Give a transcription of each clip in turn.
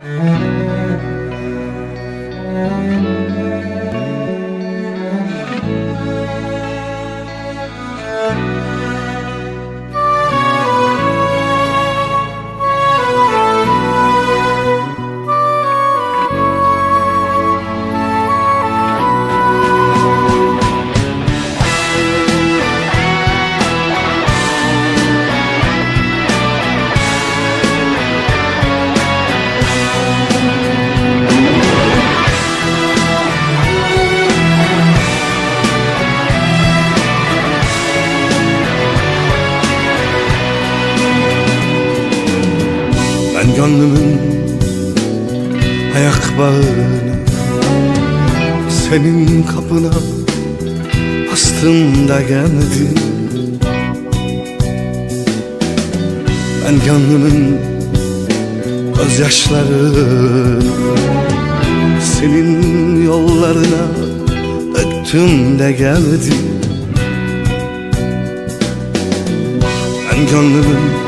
Música Ben gönlümün ayak bağını Senin kapına bastım da gelmedin Ben gönlümün gözyaşlarını Senin yollarına döktüm de gelmedin Ben gönlümün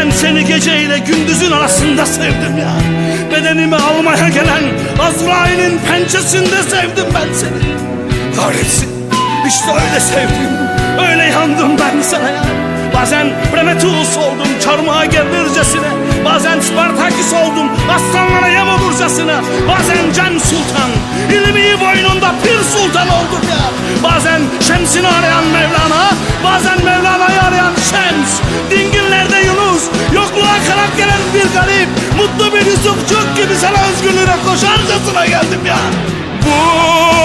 ben seni geceyle gündüzün arasında sevdim ya. Bedenimi almaya gelen Azrail'in pençesinde sevdim ben seni. Kahretsin. İşte öyle sevdim. Öyle yandım ben sana ya. Bazen Prometheus oldum çarmıha gerilircesine Bazen Spartaküs oldum aslanlara yem olurcasına. Bazen Can Sultan ilmi boynunda Pir Sultan oldum ya. Bazen Şems'ini arayan Mevlana Bazen Mevlana'yı arayan Şems Yusufçuk gibi sana özgürlüğüne koşarcasına geldim ya. Vurgun